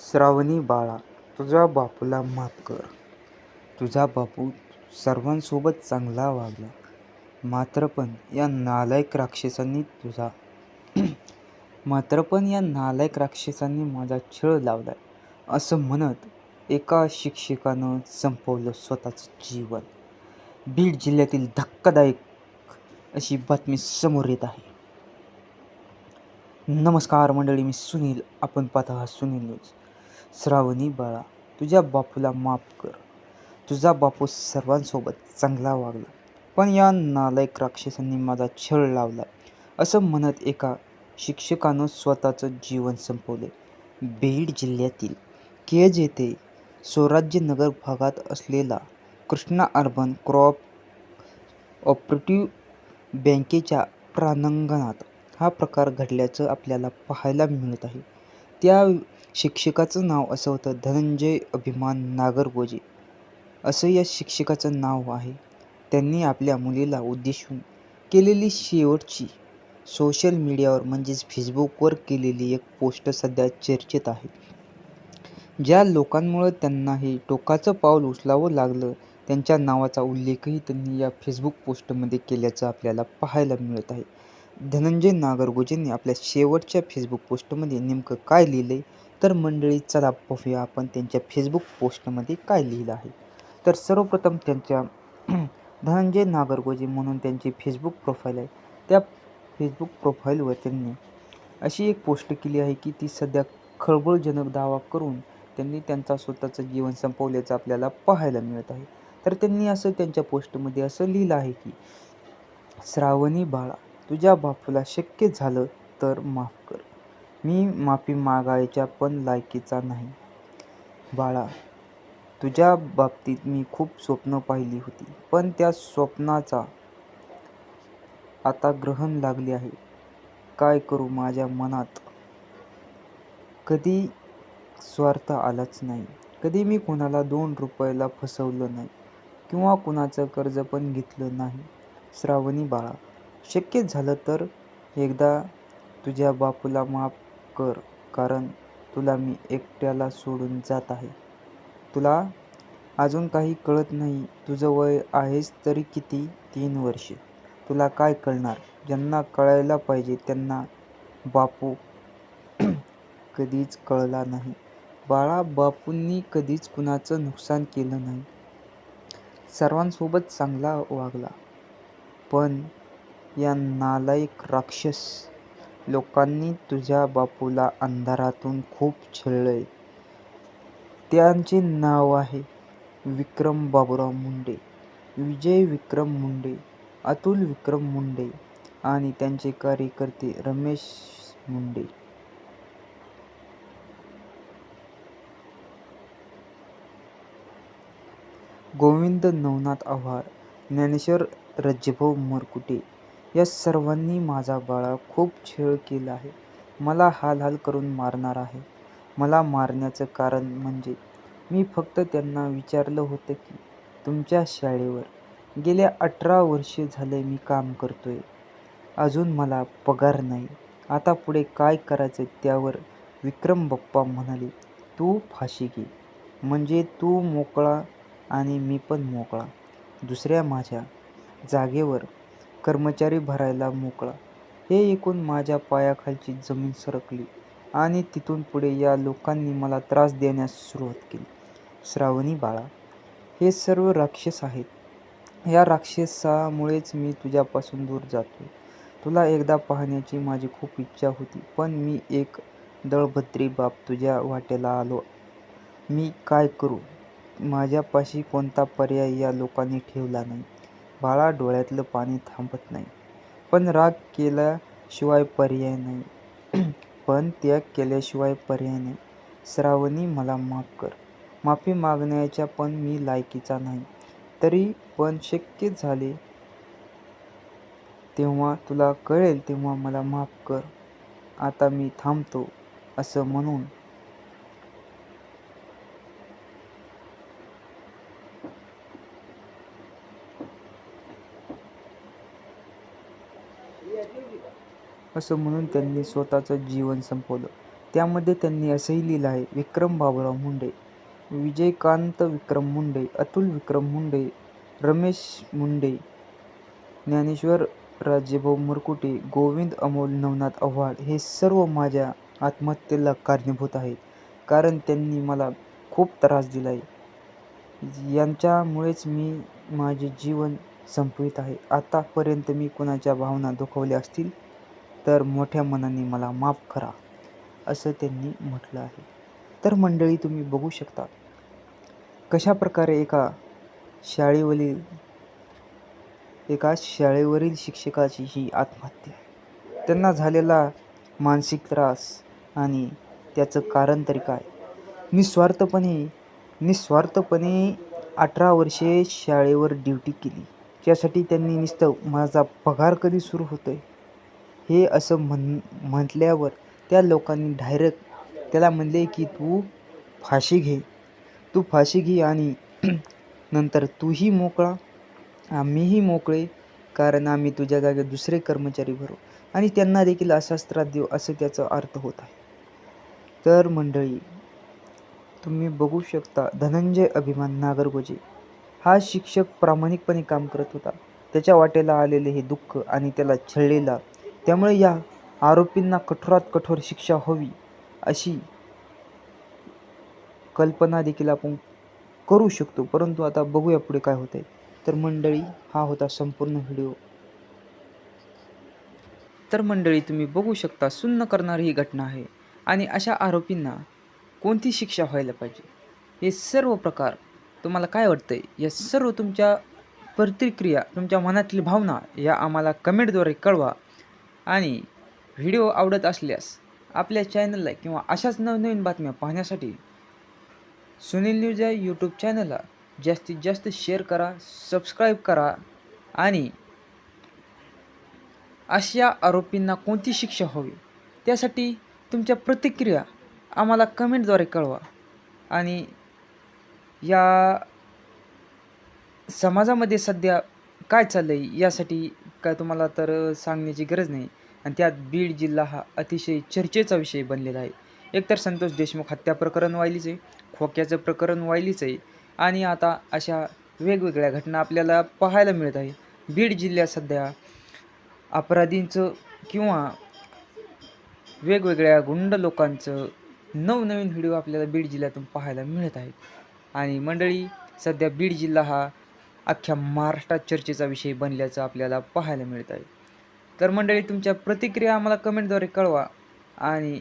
श्रावणी बाळा तुझ्या बापूला माफ कर. तुझा बापू सर्वांसोबत चांगला वागला. मात्र पण या नालायक राक्षसांनी तुझा मात्र पण या नालायक राक्षसांनी माझा छळ लावलाय. असं म्हणत एका शिक्षकानं संपवलं स्वतःचं जीवन. बीड जिल्ह्यातील धक्कादायक अशी बातमी समोर येत आहे. नमस्कार मंडळी मी सुनील. आपण पाहता हा सुनील न्यूज. श्रावणी बाळा तुझ्या बापूला माफ कर. तुझा बापू सर्वांसोबत चांगला वागला. पण या नालायक राक्षसांनी माझा छळ लावला. असं म्हणत एका शिक्षकानं स्वतःचं जीवन संपवले. बीड जिल्ह्यातील केज येथे स्वराज्यनगर भागात असलेला कृष्णा अर्बन क्रॉप ऑपरेटिव्ह बँकेच्या प्रांगणात हा प्रकार घडल्याचं आपल्याला पाहायला मिळत आहे. त्या शिक्षकाचं नाव असं होतं धनंजय अभिमान नागरगोजे. असं या शिक्षकाचं नाव आहे. त्यांनी आपल्या मुलीला उद्देशून केलेली शेवटची सोशल मीडियावर म्हणजेच फेसबुकवर केलेली एक पोस्ट सध्या चर्चेत आहे. ज्या लोकांमुळं त्यांना हे टोकाचं पाऊल उचलावं लागलं त्यांच्या नावाचा उल्लेखही त्यांनी या फेसबुक पोस्टमध्ये केल्याचं आपल्याला पाहायला मिळत आहे. धनंजय नागरगोजेंनी आपल्या शेवटच्या फेसबुक पोस्टमध्ये नेमकं काय लिहिलं आहे तर मंडळी चला पाहूया आपण त्यांच्या फेसबुक पोस्टमध्ये काय लिहिलं आहे. तर सर्वप्रथम त्यांच्या धनंजय नागरगोजे म्हणून त्यांची फेसबुक प्रोफाईल आहे. त्या फेसबुक प्रोफाईलवर त्यांनी अशी एक पोस्ट केली आहे की ती सध्या खळबळजनक दावा करून त्यांनी त्यांचा स्वतःचं जीवन संपवल्याचं आपल्याला पाहायला मिळत आहे. तर त्यांनी असं त्यांच्या पोस्टमध्ये असं लिहिलं आहे की श्रावणी बाळा तुझ्या बापूला शक्य झालं तर माफ कर. मी माफी मागायच्या पण लायकीचा नाही. बाळा तुझ्या बाबतीत मी खूप स्वप्न पाहिली होती पण त्या स्वप्नाचा आता ग्रहण लागले आहे. काय करू माझ्या मनात? कधी स्वार्थ आलाच नाही. कधी मी कोणाला दोन रुपयाला फसवलं नाही किंवा कुणाचं कर्ज पण घेतलं नाही. श्रावणी बाळा शक्य झालं तर एकदा तुझ्या बापूला माफ कर कारण तुला मी एकट्याला सोडून जात आहे. तुला अजून काही कळत नाही तुझं वय आहेस तरी किती? तीन वर्षे. तुला काय कळणार? ज्यांना कळायला पाहिजे त्यांना बापू कधीच कळला नाही. बाळा बापूंनी कधीच कुणाचं नुकसान केलं नाही. सर्वांसोबत चांगला वागला. पण या नालायक राक्षस लोकांनी तुझ्या बापूला अंधारातून खूप छळले त्यांचे नाव आहे विक्रम बाबूराव मुंडे विजय विक्रम मुंडे अतुल विक्रम मुंडे आणि त्यांचे कार्यकर्ते रमेश मुंडे. गोविंद नवनाथ आव्हाड ज्ञानेश्वर रज्जभाऊ मरकुटे या सर्वांनी माझा बाळा खूप छळ केला आहे. मला हालहाल करून मारणार आहे. मला मारण्याचं कारण म्हणजे मी फक्त त्यांना विचारलं होतं की तुमच्या शाळेवर गेल्या अठरा वर्षे झाले मी काम करतोय. अजून मला पगार नाही. आता पुढे काय करायचं त्यावर विक्रम बाप्पा म्हणाले तू फाशी घे. म्हणजे तू मोकळा आणि मी पण मोकळा. दुसऱ्या माझ्या जागेवर कर्मचारी भरायला मोकळा. हे ऐकून माझ्या पायाखालची जमीन सरकली आणि तिथून पुढे या लोकांनी मला त्रास देण्यास सुरुवात केली. श्रावणी बाळा हे सर्व राक्षस आहेत. या राक्षसामुळेच मी तुझ्यापासून दूर जातो तुला एकदा पाहण्याची माझी खूप इच्छा होती पण मी एक दळभद्री बाप तुझ्या वाटेला आलो. मी काय करू? माझ्यापाशी कोणता पर्याय या लोकांनी ठेवला नाही. बाळा डोळ्यातलं पाणी थांबत नाही. पण राग केल्याशिवाय पर्याय नाही. पण त्याग केल्याशिवाय पर्याय नाही. श्रावणी मला माफ कर. माफी मागण्याच्या पण मी लायकीचा नाही. तरी पण शक्य झाले तेव्हा तुला कळेल तेव्हा मला माफ कर. आता मी थांबतो असं म्हणून असं म्हणून त्यांनी स्वतःचं जीवन संपवलं. त्यामध्ये त्यांनी असंही लिहिलं आहे विक्रम बाबूराव मुंडे विजयकांत विक्रम मुंडे अतुल विक्रम मुंडे रमेश मुंडे ज्ञानेश्वर राजेभाऊ मुरकुटे गोविंद अमोल नवनाथ आव्हाड हे सर्व माझ्या आत्महत्येला कारणीभूत आहेत. कारण त्यांनी मला खूप त्रास दिला आहे यांच्यामुळेच मी माझे जीवन संपवित आहे. आतापर्यंत मी कुणाच्या भावना दुखवल्या असतील? तर मोठ्या मनाने मला माफ करा असं त्यांनी म्हटलं आहे. तर मंडळी तुम्ही बघू शकता कशा प्रकारे एका शाळेवरील एका शाळेवरील शिक्षकाची ही आत्महत्या आहे. त्यांना झालेला मानसिक त्रास आणि त्याचं कारण तरी काय? निस्वार्थपणे निस्वार्थपणे अठरा वर्षे शाळेवर ड्युटी केली. त्यासाठी त्यांनी नुसतं माझा पगार कधी सुरू होतो आहे हे असं म्हण म्हटल्यावर त्या लोकांनी डायरेक्ट त्याला म्हणले की तू फाशी घे. तू फाशी घे आणि नंतर तूही मोकळा. आम्हीही मोकळे कारण आम्ही तुझ्या जागे दुसरे कर्मचारी भरू. आणि त्यांना देखील असाच त्रास देऊ असं त्याचा अर्थ होत आहे. तर मंडळी तुम्ही बघू शकता धनंजय अभिमान नागरगोजे हा शिक्षक प्रामाणिकपणे काम करत होता. त्याच्या वाटेला आलेले हे दुःख आणि त्याला छळलेला त्यामुळे या आरोपींना कठोरात कठोर शिक्षा हवी अशी कल्पना देखील आपण करू शकतो. परंतु आता बघूया पुढे काय होत आहे तर मंडळी हा होता संपूर्ण व्हिडिओ. तर मंडळी तुम्ही बघू शकता सुन्न करणारी ही घटना आहे आणि अशा आरोपींना कोणती शिक्षा व्हायला पाहिजे? हे सर्व प्रकार तुम्हाला काय वाटतंय? या सर्व तुमच्या प्रतिक्रिया तुमच्या मनातील भावना या आम्हाला कमेंटद्वारे कळवा. आणि व्हिडिओ आवडत असल्यास आपल्या चॅनलला किंवा अशाच नवनवीन बातम्या पाहण्यासाठी सुनील न्यूज या यूट्यूब चॅनलला जास्तीत जास्त शेअर करा सबस्क्राईब करा आणि अशा आरोपींना कोणती शिक्षा हवी त्यासाठी तुमच्या प्रतिक्रिया आम्हाला कमेंटद्वारे कळवा आणि या समाजामध्ये सध्या काय चाललं आहे यासाठी काय तुम्हाला तर सांगण्याची गरज नाही. आणि त्यात बीड जिल्हा हा अतिशय चर्चेचा विषय बनलेला आहे. एकतर संतोष देशमुख हत्या प्रकरण व्हायलीच आहे खोक्याचं प्रकरण व्हायलीच आहे आणि आता अशा वेगवेगळ्या घटना आपल्याला पाहायला मिळत आहे. बीड जिल्ह्यात सध्या अपराधींचं किंवा वेगवेगळ्या गुंड लोकांचं नवनवीन व्हिडिओ आपल्याला बीड जिल्ह्यातून पाहायला मिळत आहेत. आणि मंडळी सध्या बीड जिल्हा हा अख्ख्या महाराष्ट्रात चर्चेचा विषय बनल्याचं आपल्याला पाहायला मिळत आहे. तर मंडळी तुमच्या प्रतिक्रिया आम्हाला कमेंटद्वारे कळवा. आणि